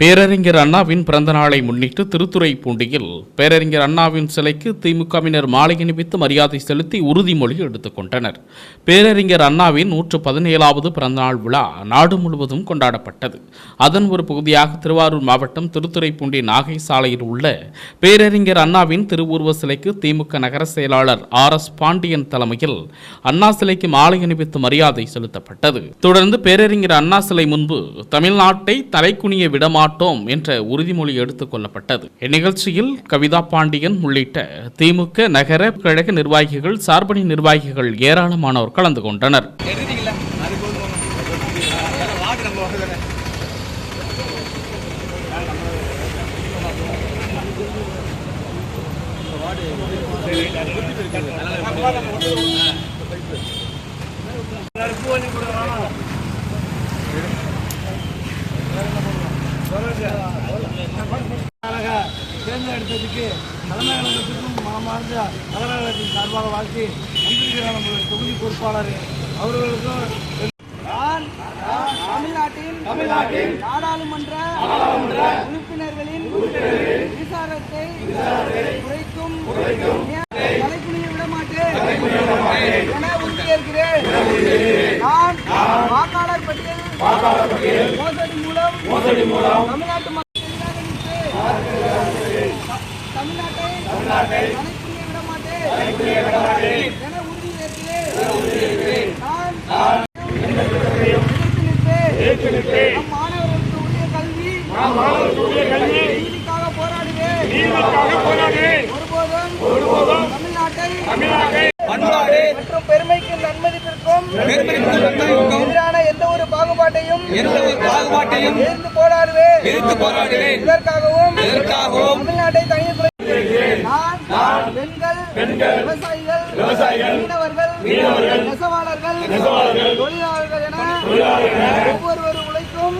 பேரறிஞர் அண்ணாவின் பிறந்த நாளை முன்னிட்டு திருத்துறைப்பூண்டியில் பேரறிஞர் அண்ணாவின் சிலைக்கு திமுகவினர் மாலை அணிவித்து மரியாதை செலுத்தி உறுதிமொழி எடுத்துக்கொண்டனர் பேரறிஞர் அண்ணாவின் நூற்று பதினேழாவது பிறந்தநாள் விழா நாடு முழுவதும் கொண்டாடப்பட்டது. அதன் ஒரு பகுதியாக திருவாரூர் மாவட்டம் திருத்துறைப்பூண்டி நாகை சாலையில் உள்ள பேரறிஞர் அண்ணாவின் திருவுருவ சிலைக்கு திமுக நகர செயலாளர் ஆர் எஸ் பாண்டியன் தலைமையில் அண்ணா சிலைக்கு மாலை அணிவித்து மரியாதை செலுத்தப்பட்டது. தொடர்ந்து பேரறிஞர் அண்ணா சிலை முன்பு தமிழ்நாட்டை தலைக்குனிய மாட்டோம் என்ற உறுதிமொழி எடுத்துக் கொள்ளப்பட்டது. இந்நிகழ்ச்சியில் கவிதா பாண்டியன் உள்ளிட்ட திமுக நகர கழக நிர்வாகிகள் சார்பணி நிர்வாகிகள் ஏராளமானோர் கலந்து கொண்டனர். எடுத்துட்டீங்களா வாக்குதானே தேர்ந்தெடுத்ததுக்கு தலைமை கழகத்துக்கும் மாமார்ந்த நகரகத்தின் சார்பாக வாழ்த்தி நன்றிகள் நம்முடைய தொகுதி பொறுப்பாளர் அவர்களுக்கும் நான் தமிழ்நாட்டின் தமிழ்நாட்டின் நாடாளுமன்ற உறுப்பினர்களின் விசாரத்தை குறைக்கும் தலைக்குனிய விட மாட்டேன் என உறுதியேற்கிறேன் நான் வாக்காளர் பட்டியல் மோசடி மூலம் தமிழ்நாட்டு தமிழ்நாட்டை தலைக்குனிய விட மாட்டேன் என உறுதியேற்கிறேன் நான் நம் மாணவர்களுக்கு உரிய கல்வி நீதிக்காக போராடுவேன் ஒருபோதும் தமிழ்நாட்டை மற்றும் பெருமைக்கும் நன்மதிப்பிற்கும் எதிரான எந்த ஒரு பாகுபாட்டையும் பாகுபாட்டையும் எதிர்த்து போராடுவேன். எதிர்த்து போராடுவேன். இதற்காகவும் இதற்காகவும் தமிழ்நாட்டை நான் பெண்கள் விவசாயிகள் மீனவர்கள் நெசவாளர்கள் தொழிலாளர்கள் என ஒவ்வொருவரும் உழைக்கும்